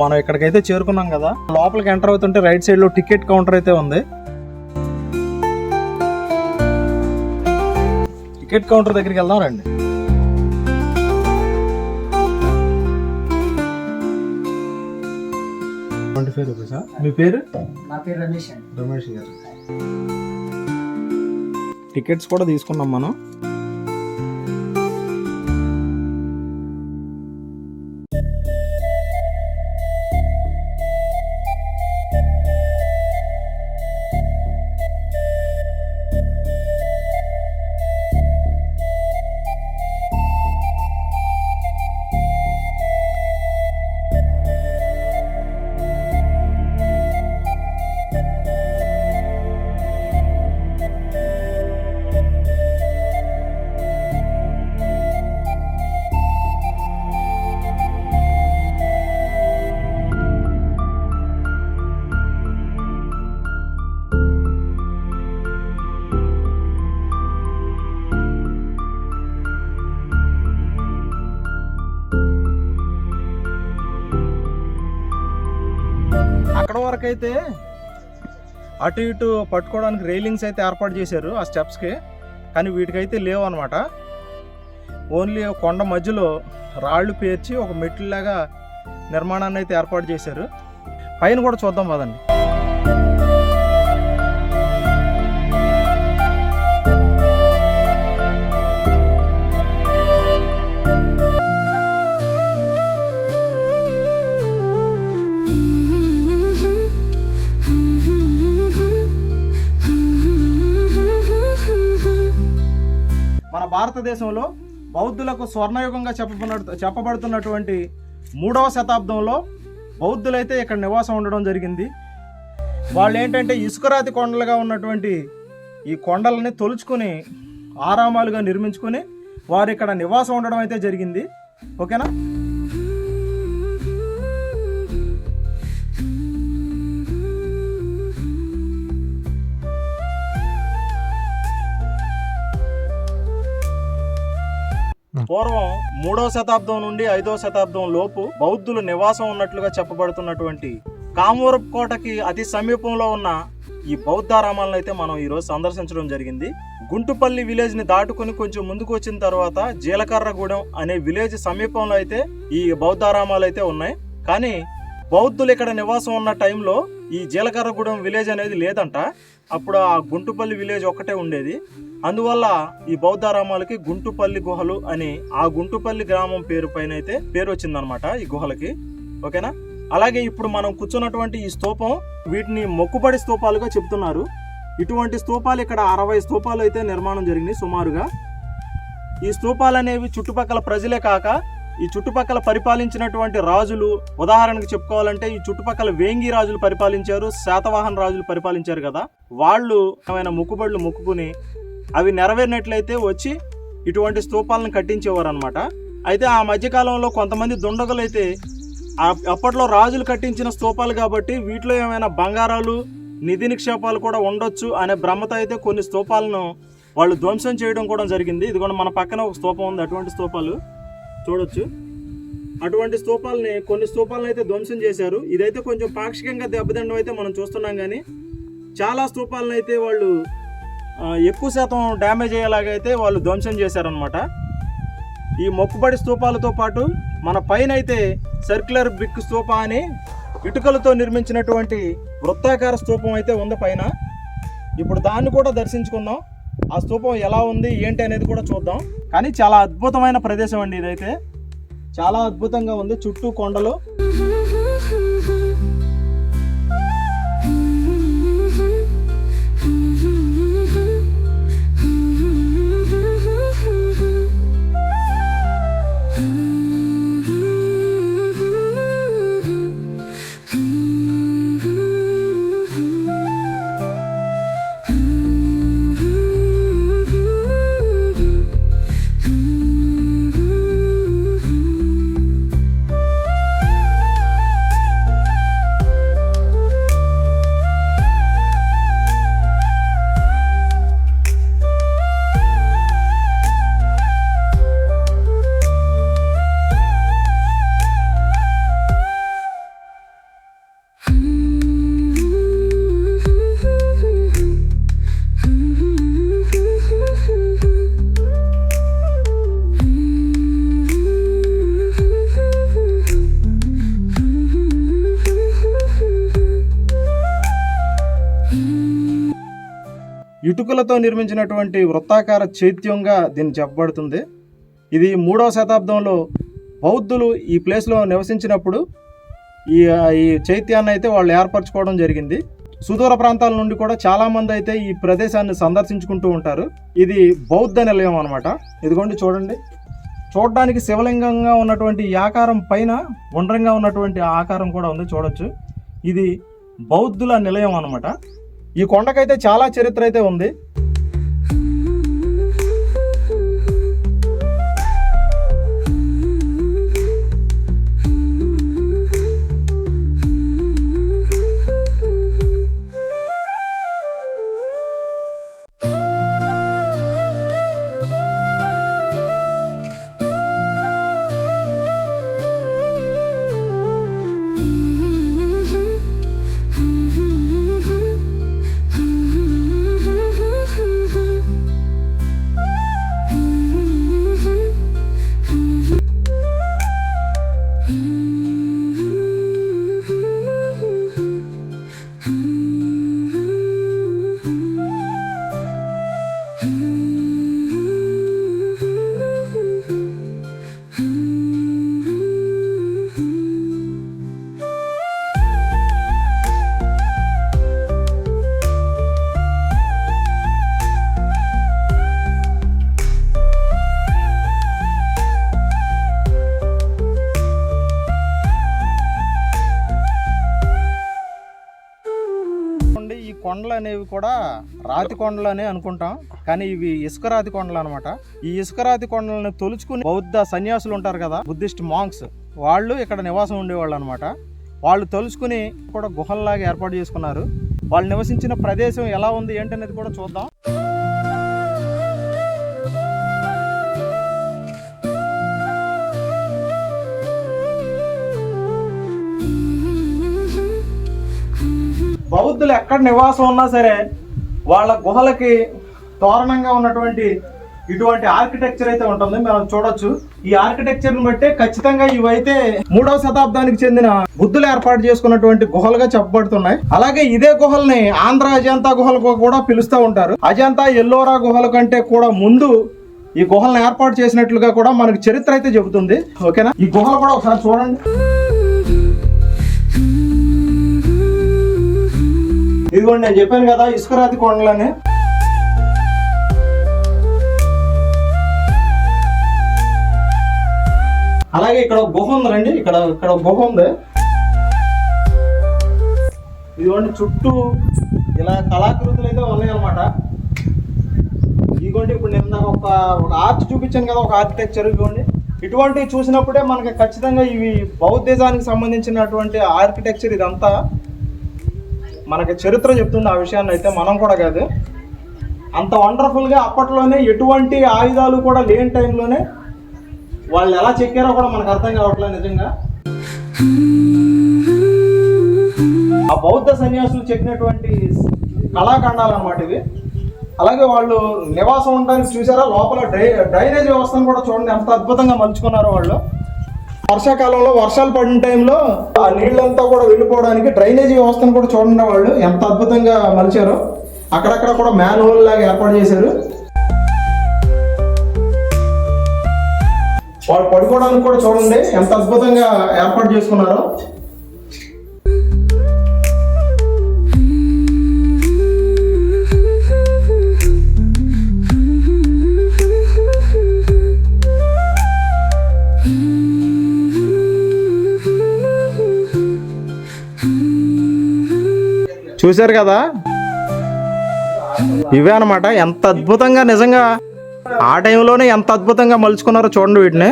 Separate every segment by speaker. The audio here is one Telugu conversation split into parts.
Speaker 1: మనం ఇక్కడికైతే చేరుకున్నాం కదా. లోపలికి ఎంటర్ అవుతుంటే రైట్ సైడ్లో టికెట్ కౌంటర్ అయితే ఉంది. టికెట్ కౌంటర్ దగ్గరికి వెళ్దాం రండి. ట్వంటీ ఫైవ్ రూపీసా మీ పేరు?
Speaker 2: నా పేరు రమేష్
Speaker 1: రమేష్ గారు. టికెట్స్ కూడా తీసుకున్నాం మనం. అక్కడ వరకు అయితే అటు ఇటు పట్టుకోవడానికి రైలింగ్స్ అయితే ఏర్పాటు చేశారు ఆ స్టెప్స్కి కానీ వీటికైతే లేవు అనమాట ఓన్లీ కొండ మధ్యలో రాళ్ళు పేర్చి ఒక మెట్లులాగా నిర్మాణాన్ని అయితే ఏర్పాటు చేశారు. పైన కూడా చూద్దాం పదండి. భారతదేశంలో బౌద్ధులకు స్వర్ణయుగంగా చెప్పబడ చెప్పబడుతున్నటువంటి మూడవ శతాబ్దంలో బౌద్ధులైతే ఇక్కడ నివాసం ఉండడం జరిగింది. వాళ్ళు ఏంటంటే ఇసుకరాతి కొండలుగా ఉన్నటువంటి ఈ కొండలని తొలుచుకొని ఆరామాలుగా నిర్మించుకొని వారు ఇక్కడ నివాసం ఉండడం అయితే జరిగింది. ఓకేనా? పూర్వం మూడో శతాబ్దం నుండి ఐదో శతాబ్దం లోపు బౌద్ధులు నివాసం ఉన్నట్లుగా చెప్పబడుతున్నటువంటి కామూరపు కోటకి అతి సమీపంలో ఉన్న ఈ బౌద్ధారామాలను అయితే మనం ఈరోజు సందర్శించడం జరిగింది. గుంటుపల్లి విలేజ్ని దాటుకుని కొంచెం ముందుకు వచ్చిన తర్వాత జీలకర్రగూడెం అనే విలేజ్ సమీపంలో అయితే ఈ బౌద్ధారామాలు అయితే ఉన్నాయి. కానీ బౌద్ధులు ఇక్కడ నివాసం ఉన్న టైంలో ఈ జీలకర్రగూడెం విలేజ్ అనేది లేదంట. అప్పుడు ఆ గుంటుపల్లి విలేజ్ ఒక్కటే ఉండేది. అందువల్ల ఈ బౌద్ధారామాలకి గుంటుపల్లి గుహలు అని ఆ గుంటుపల్లి గ్రామం పేరు పైన అయితే పేరు వచ్చిందనమాట ఈ గుహలకి. ఓకేనా? అలాగే ఇప్పుడు మనం కూర్చున్నటువంటి ఈ స్తూపం వీటిని మొక్కుబడి స్తూపాలుగా చెప్తున్నారు ఇటువంటి స్తూపాలు ఇక్కడ అరవై స్తూపాలు అయితే నిర్మాణం జరిగినాయి సుమారుగా. ఈ స్తూపాలు అనేవి చుట్టుపక్కల ప్రజలే కాక ఈ చుట్టుపక్కల పరిపాలించినటువంటి రాజులు ఉదాహరణకు చెప్పుకోవాలంటే ఈ చుట్టుపక్కల వేంగి రాజులు పరిపాలించారు శాతవాహన రాజులు పరిపాలించారు కదా. వాళ్ళు ఏమైనా మొక్కుబడులు మొక్కుకుని అవి నెరవేరినట్లయితే వచ్చి ఇటువంటి స్తూపాలను కట్టించేవారు అనమాట అయితే ఆ మధ్యకాలంలో కొంతమంది దుండగులు అయితే అప్పట్లో రాజులు కట్టించిన స్తూపాలు కాబట్టి వీటిలో ఏమైనా బంగారాలు నిధి నిక్షేపాలు కూడా ఉండొచ్చు అనే భ్రమతో అయితే కొన్ని స్తూపాలను వాళ్ళు ధ్వంసం చేయడం కూడా జరిగింది. ఇది కూడా మన పక్కన ఒక స్తూపం ఉంది అటువంటి స్తూపాలు. చూడొచ్చు. అటువంటి స్తూపాలని కొన్ని స్తూపాలను అయితే ధ్వంసం చేశారు. ఇదైతే కొంచెం పాక్షికంగా దెబ్బతిండం అయితే మనం చూస్తున్నాం కానీ చాలా స్తూపాలను అయితే వాళ్ళు ఎక్కువ శాతం డ్యామేజ్ అయ్యేలాగా అయితే వాళ్ళు ధ్వంసం చేశారనమాట ఈ మొక్కుబడి స్తూపాలతో పాటు మన పైన అయితే సర్క్యులర్ బిక్ స్తూప అని ఇటుకలతో నిర్మించినటువంటి వృత్తాకార స్తూపం అయితే ఉంది పైన. ఇప్పుడు దాన్ని కూడా దర్శించుకుందాం. ఆ స్థూపం ఎలా ఉంది ఏంటి అనేది కూడా చూద్దాం. కానీ చాలా అద్భుతమైన ప్రదేశం అండి ఇదైతే. చాలా అద్భుతంగా ఉంది చుట్టూ కొండలు. ఇటుకలతో నిర్మించినటువంటి వృత్తాకార చైత్యంగా దీన్ని చెప్పబడుతుంది. ఇది మూడవ శతాబ్దంలో బౌద్ధులు ఈ ప్లేస్లో నివసించినప్పుడు ఈ ఈ చైత్యాన్ని అయితే వాళ్ళు ఏర్పరచుకోవడం జరిగింది. సుదూర ప్రాంతాల నుండి కూడా చాలామంది అయితే ఈ ప్రదేశాన్ని సందర్శించుకుంటూ ఉంటారు. ఇది బౌద్ధ నిలయం అనమాట ఇదిగోండి చూడండి. చూడడానికి శివలింగంగా ఉన్నటువంటి ఈ ఆకారం పైన గుండ్రంగా ఉన్నటువంటి ఆకారం కూడా ఉంది చూడొచ్చు. ఇది బౌద్ధుల నిలయం అనమాట ఈ కొండకైతే చాలా చరిత్ర అయితే ఉంది. అనేవి కూడా రాతి కొండలు అని అనుకుంటాం. కానీ ఇవి ఇసుక రాతి కొండలు అనమాట ఈ ఇసుక రాతి కొండలను తొలుచుకుని బౌద్ధ సన్యాసులు ఉంటారు కదా బుద్ధిస్ట్ మాంక్స్ వాళ్ళు ఇక్కడ నివాసం ఉండేవాళ్ళు అనమాట వాళ్ళు తలుచుకుని కూడా గుహల్లాగా ఏర్పాటు చేసుకున్నారు. వాళ్ళు నివసించిన ప్రదేశం ఎలా ఉంది ఏంటనేది కూడా చూద్దాం. బౌద్ధులు ఎక్కడ నివాసం ఉన్నా సరే వాళ్ళ గుహలకి తోరణంగా ఉన్నటువంటి ఇటువంటి ఆర్కిటెక్చర్ అయితే ఉంటుంది. మనం చూడొచ్చు. ఈ ఆర్కిటెక్చర్ని బట్టి ఖచ్చితంగా ఇవైతే మూడవ శతాబ్దానికి చెందిన బుద్ధులు ఏర్పాటు చేసుకున్నటువంటి గుహలుగా చెప్పబడుతున్నాయి. అలాగే ఇదే గుహల్ని ఆంధ్ర అజంతా గుహలకు కూడా పిలుస్తూ ఉంటారు. అజంతా ఎల్లోరా గుహల కంటే కూడా ముందు ఈ గుహలను ఏర్పాటు చేసినట్లుగా కూడా మనకి చరిత్ర అయితే చెబుతుంది. ఓకేనా? ఈ గుహలు కూడా ఒకసారి చూడండి. ఇదిగోండి నేను చెప్పాను కదా ఇసుకరాతి కొండలని. అలాగే ఇక్కడ గుహ ఉందండి ఇక్కడ ఇక్కడ గుహ ఉంది. ఇదిగోండి చుట్టూ ఇలా కళాకృతులు అయితే ఉన్నాయి అనమాట ఇదిగోండి ఇప్పుడు నేను ఒక ఒక ఆర్ట్ చూపించాను కదా ఒక ఆర్కిటెక్చర్ ఇదిగోండి. ఇటువంటివి చూసినప్పుడే మనకి ఖచ్చితంగా ఇవి బౌద్ధిజానికి సంబంధించినటువంటి ఆర్కిటెక్చర్ ఇదంతా మనకి చరిత్ర చెప్తుంది ఆ విషయాన్ని అయితే మనం కూడా కాదు. అంత వండర్ఫుల్గా అప్పట్లోనే ఎటువంటి ఆయుధాలు కూడా లేని టైంలోనే వాళ్ళు ఎలా చెక్కారో కూడా మనకు అర్థం కావట్లేదు నిజంగా. ఆ బౌద్ధ సన్యాసులు చెక్కినటువంటి కళాఖండాలు అన్నమాట ఇవి. అలాగే వాళ్ళు నివాసం ఉండడానికి చూసారా? లోపల డ్రై డ్రైనేజ్ వ్యవస్థను కూడా చూడండి ఎంత అద్భుతంగా మలుచుకున్నారో వాళ్ళు. వర్షాకాలంలో వర్షాలు పడిన టైంలో ఆ నీళ్ళంతా కూడా వెళ్ళిపోవడానికి డ్రైనేజీ వ్యవస్థను కూడా చూడండి వాళ్ళు. ఎంత అద్భుతంగా మలిచారో. అక్కడక్కడ కూడా మ్యాన్ హోల్ లాగా ఏర్పాటు చేశారు. వాళ్ళు పడుకోవడానికి కూడా చూడండి ఎంత అద్భుతంగా ఏర్పాటు చేసుకున్నారో. చూశారు కదా? ఇవే అనమాట ఎంత అద్భుతంగా నిజంగా ఆ టైంలోనే ఎంత అద్భుతంగా మలుచుకున్నారో చూడండి వీటిని.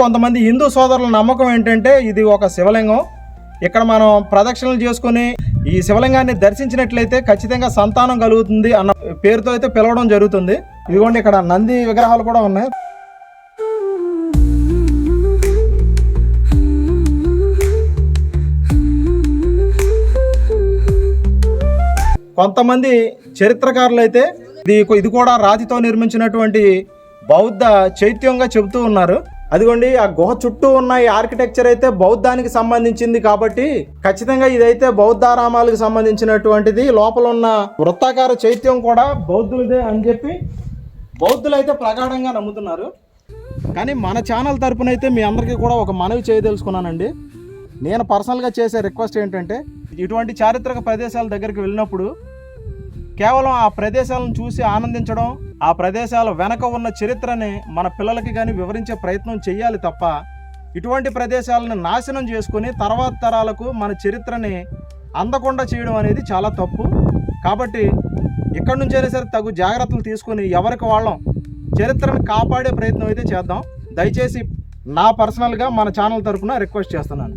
Speaker 1: కొంతమంది హిందూ సోదరుల నమ్మకం ఏంటంటే ఇది ఒక శివలింగం. ఇక్కడ మనం ప్రదక్షిణలు చేసుకుని ఈ శివలింగాన్ని దర్శించినట్లయితే ఖచ్చితంగా సంతానం కలుగుతుంది అన్న పేరుతో అయితే పిలవడం జరుగుతుంది. ఇదిగోండి ఇక్కడ నంది విగ్రహాలు కూడా ఉన్నాయి. కొంతమంది చరిత్రకారులు అయితే ఇది ఇది కూడా రాతితో నిర్మించినటువంటి బౌద్ధ చైత్యంగా చెబుతూ ఉన్నారు. అదిగోండి ఆ గుహ చుట్టూ ఉన్న ఈ ఆర్కిటెక్చర్ అయితే బౌద్ధానికి సంబంధించింది కాబట్టి ఖచ్చితంగా ఇదైతే బౌద్ధారామాలకు సంబంధించినటువంటిది. లోపల ఉన్న వృత్తాకార చైత్యం కూడా బౌద్ధులదే అని చెప్పి బౌద్ధులు అయితే ప్రగాఢంగా నమ్ముతున్నారు. కానీ మన ఛానల్ తరపున అయితే మీ అందరికీ కూడా ఒక మనవి చేయదలుచుకున్నానండి. నేను పర్సనల్గా చేసే రిక్వెస్ట్ ఏంటంటే ఇటువంటి చారిత్రక ప్రదేశాల దగ్గరికి వెళ్ళినప్పుడు కేవలం ఆ ప్రదేశాలను చూసి ఆనందించడం ఆ ప్రదేశాల వెనక ఉన్న చరిత్రని మన పిల్లలకి కానీ వివరించే ప్రయత్నం చేయాలి తప్ప ఇటువంటి ప్రదేశాలను నాశనం చేసుకొని తర్వాత తరాలకు మన చరిత్రని అందకుండా చేయడం అనేది చాలా తప్పు. కాబట్టి ఇక్కడి నుంచైనా సరే తగు జాగ్రత్తలు తీసుకొని ఎవరికి వాళ్ళం చరిత్రను కాపాడే ప్రయత్నం అయితే చేద్దాం. దయచేసి నా పర్సనల్గా మన ఛానల్ తరపున రిక్వెస్ట్ చేస్తున్నాను.